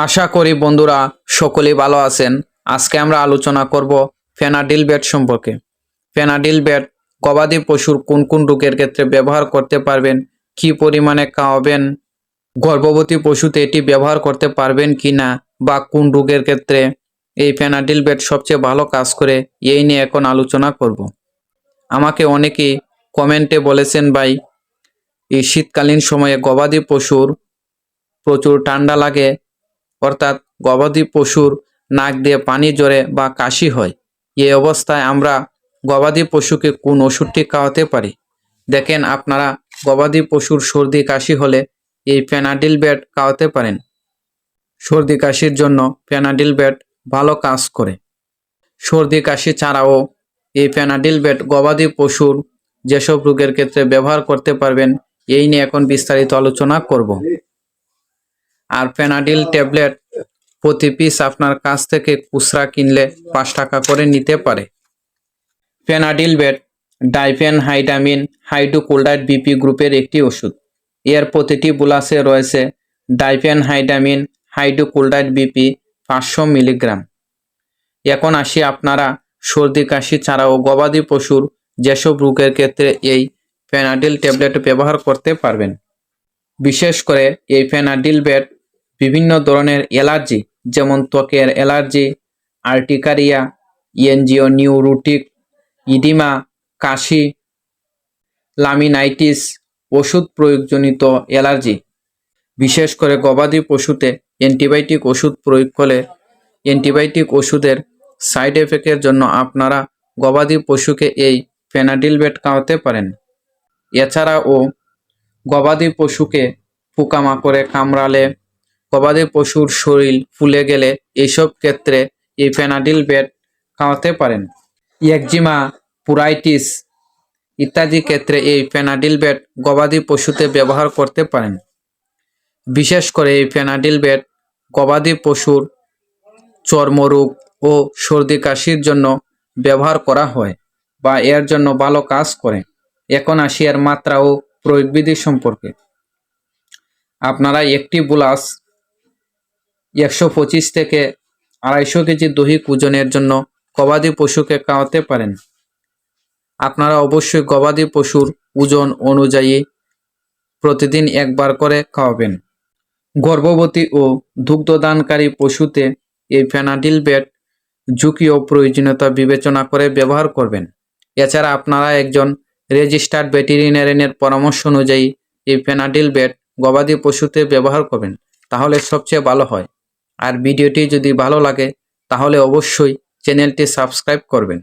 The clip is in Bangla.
আশা করি বন্ধুরা সকলেই ভালো আছেন। আজকে আমরা আলোচনা করব ফেনাডিল বেড সম্পর্কে। ফেনাডিল বেড গবাদি পশুর কোন কোন রোগের ক্ষেত্রে ব্যবহার করতে পারবেন, কি পরিমাণে খাওয়াবেন, গর্ভবতী পশুতে এটি ব্যবহার করতে পারবেন কি না বা কোন রোগের ক্ষেত্রে এই ফেনাডিল বেড সবচেয়ে ভালো কাজ করে, এই নিয়ে এখন আলোচনা করব। আমাকে অনেকেই কমেন্টে বলেছেন, ভাই, এই শীতকালীন সময়ে গবাদি পশুর প্রচুর ঠান্ডা লাগে অর্থাৎ গবাদি পশুর নাক দিয়ে পানি জড়ে বা কাশি হয়। এই অবস্থায় আমরা গবাদি পশুকে কোন ওষুধটি খাওয়াতে পারি? দেখেন আপনারা গবাদি পশুর সর্দি কাশি হলে এই ফেনাডিল বেড খাওয়াতে পারেন। সর্দি কাশির জন্য ফেনাডিল বেড ভালো কাজ করে। সর্দি কাশি ছাড়াও এই ফেনাডিল বেড গবাদি পশুর যেসব রোগের ক্ষেত্রে ব্যবহার করতে পারবেন, এই নিয়ে এখন বিস্তারিত আলোচনা করব। আর ফেনাডিল ট্যাবলেট প্রতি পিস আপনার কাছ থেকে খুচরা কিনলে পাঁচ টাকা করে নিতে পারে। ফেনাডিল বেড ডাইফেন হাইডামিন হাইড্রোকোল্ডাইড বিপি গ্রুপের একটি ওষুধ। এর প্রতিটি বুলাসে রয়েছে ডাইফেন হাইডামিন হাইড্রোকোল্ডাইড বিপি পাঁচশো মিলিগ্রাম। এখন আসি আপনারা সর্দি কাশি ছাড়াও গবাদি পশুর যেসব রোগের ক্ষেত্রে এই ফেনাডিল ট্যাবলেট ব্যবহার করতে পারবেন। বিশেষ করে এই ফেনাডিল বেড বিভিন্ন ধরনের অ্যালার্জি, যেমন ত্বকের allergy, urticaria, angio, neurotic, oedema, কাশি, লামিনাইটিস, ওষুধ প্রয়োগজনিত অ্যালার্জি। বিশেষ করে গবাদি পশুতে অ্যান্টিবায়োটিক ওষুধ প্রয়োগ করলে অ্যান্টিবায়োটিক ওষুধের সাইড এফেক্টের জন্য আপনারা গবাদি পশুকে এই ফেনাডিল খাওয়াতে পারেন। এছাড়াও গবাদি পশুকে পোকামাকড়ে কামড়ালে গবাদি পশুর শরীর ফুলে গেলে এইসব ক্ষেত্রে এই ফেনাডিল বেড খাওয়াতে পারেন। একজিমা পুরাইটিস ইত্যাদি ক্ষেত্রে এই ফেনাডিল বেড গবাদি পশুতে ব্যবহার করতে পারেন। বিশেষ করে এই ফেনাডিল বেড গবাদি পশুর চর্মরোগ ও সর্দি কাশির জন্য ব্যবহার করা হয় বা এর জন্য ভালো কাজ করে। এখন আসি এর মাত্রা ও প্রয়োগবিধি সম্পর্কে। আপনারা একটি বুলাস একশো পঁচিশ থেকে আড়াইশো কেজি দৈহিক ওজনের জন্য গবাদি পশুকে খাওয়াতে পারেন। আপনারা অবশ্যই গবাদি পশুর ওজন অনুযায়ী প্রতিদিন একবার করে খাওয়াবেন। গর্ভবতী ও দুগ্ধদানকারী পশুতে এই ফেনাডিল বেড ঝুঁকি ও প্রয়োজনীয়তা বিবেচনা করে ব্যবহার করবেন। এছাড়া আপনারা একজন রেজিস্টার্ড ভেটেরিনারিয়ানের পরামর্শ অনুযায়ী এই ফেনাডিল বেড গবাদি পশুতে ব্যবহার করবেন, তাহলে সবচেয়ে ভালো হয়। আর ভিডিওটি যদি ভালো লাগে তাহলে অবশ্যই চ্যানেলটি সাবস্ক্রাইব করবেন।